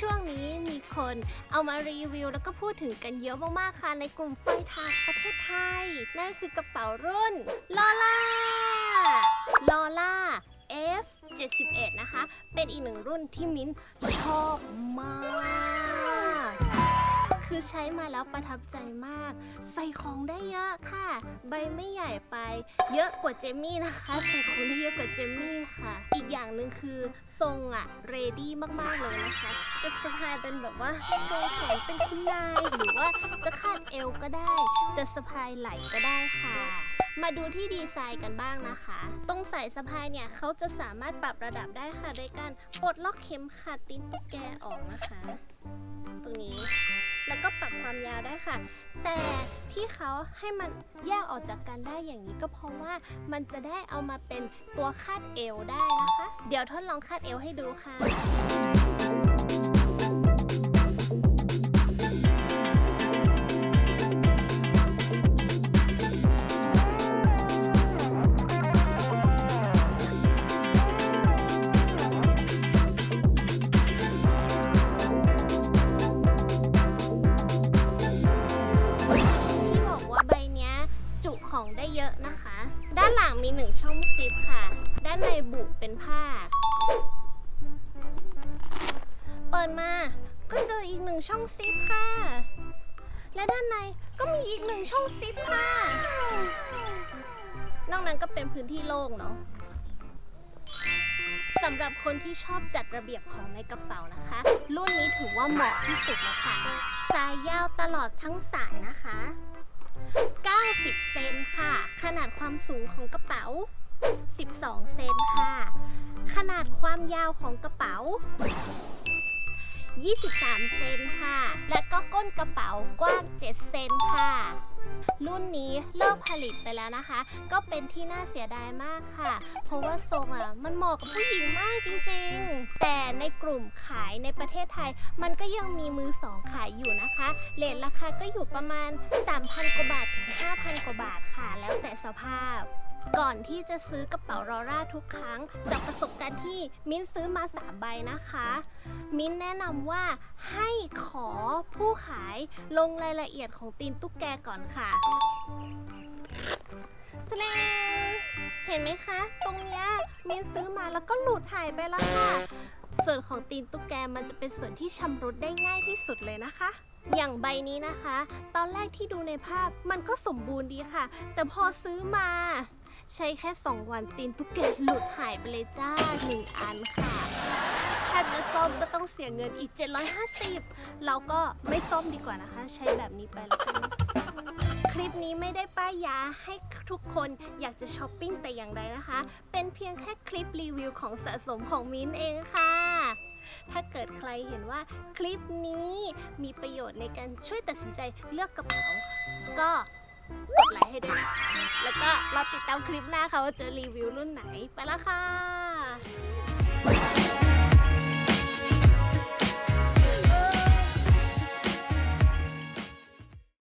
ช่วงนี้มีคนเอามารีวิว แล้วก็พูดถึงกันเยอะมากๆค่ะในกลุ่มไฟทางประเทศไทย นั่นคือกระเป๋ารุ่นลอล่าลอล่า F 71 นะคะ เป็นอีกหนึ่งรุ่นที่มิ้นชอบมาก คือใช้มาแล้วประทับใจมาก ใส่ของได้เยอะค่ะ ใบไม่ใหญ่ไป เยอะกว่าเจมี่นะคะใส่ของได้เยอะกว่าเจมี่ค่ะ อีกอย่างหนึ่งคือทรงอะเรดี้มากๆเลยนะคะ จะสะพายเป็นแบบว่าทรงแขนเป็นคุณนายหรือว่าจะคาดเอวก็ได้ จะสะพายไหล่ก็ได้ค่ะมาดูที่ดีไซน์กันบ้างนะคะ ตรงสายสะพายเนี่ยเขาจะสามารถปรับระดับได้ค่ะโดยการปลดล็อกเข็มขัดตีนตุ๊กแกออกนะคะ ตรงนี้ แล้วก็ปรับความยาวได้ค่ะ แต่ที่เขาให้มันแยกออกจากกันได้อย่างนี้ก็เพราะว่ามันจะได้เอามาเป็นตัวคาดเอวได้นะคะ เดี๋ยวทดลองคาดเอวให้ดูค่ะ มีหนึ่งช่องซิปค่ะ ด้านในบุเป็นผ้า เปิดมาก็เจออีกหนึ่งช่องซิปค่ะ และด้านในก็มีอีกหนึ่งช่องซิปค่ะ นอกนั้นก็เป็นพื้นที่โล่งเนาะสำหรับคนที่ชอบจัดระเบียบของในกระเป๋านะคะ รุ่นนี้ถือว่าเหมาะที่สุดแล้วค่ะสายยาวตลอดทั้งสายนะคะ ค่ะ ขนาดความสูงของกระเป๋า 12 เซนค่ะ ขนาดความยาวของกระเป๋า 23 เซนค่ะ และก็ก้นกระเป๋ากว้าง 7 เซนค่ะ รุ่นนี้เลิกผลิตไปแล้วนะคะ ก็เป็นที่น่าเสียดายมากค่ะ เพราะว่าทรงอะมันเหมาะกับผู้หญิงมากจริงๆ แต่ในกลุ่มขายในประเทศไทย มันก็ยังมีมือสองขายอยู่นะคะเลทราคาก็อยู่ประมาณ 3,000 กว่าบาทถึง 5,000 กว่าบาทค่ะ แล้วแต่สภาพก่อนที่จะซื้อกระเป๋ารอร่าทุกครั้ง จากประสบการณ์ที่มิ้นซื้อมา 3 ใบนะคะ มิ้นแนะนำว่าให้ขอผู้ ลงรายละเอียดของตีนตุ๊กแกก่อนค่ะแสดงเห็นไหมคะ ตรงเนี้ยมินซื้อมาแล้วก็หลุดหายไปแล้วค่ะ ส่วนของตีนตุ๊กแกมันจะเป็นส่วนที่ชำรุดได้ง่ายที่สุดเลยนะคะ อย่างใบนี้นะคะ ตอนแรกที่ดูในภาพมันก็สมบูรณ์ดีค่ะ แต่พอซื้อมา ช้แค่ 2 วันตีนตุ๊กแกหลุดหายไปเลยจ้าหนึ่งอันค่ะ ถ้าจะซ่อมก็ต้องเสียเงินอีก 750 เราก็ไม่ซ่อมดีกว่านะคะ ใช้แบบนี้ไปแล้วกันคลิปนี้ไม่ได้ป้ายยาให้ทุกคนอยากจะช้อปปิ้งแต่อย่างใดนะคะ เป็นเพียงแค่คลิปรีวิวของสะสมของมิ้นเองค่ะ ถ้าเกิดใครเห็นว่าคลิปนี้มีประโยชน์ในการช่วยตัดสินใจเลือกกระเป๋าก็ ไลค์ให้ด้วยนะแล้วก็รอติดตามคลิปหน้าค่ะว่าจะรีวิวรุ่นไหนไปแล้วค่ะ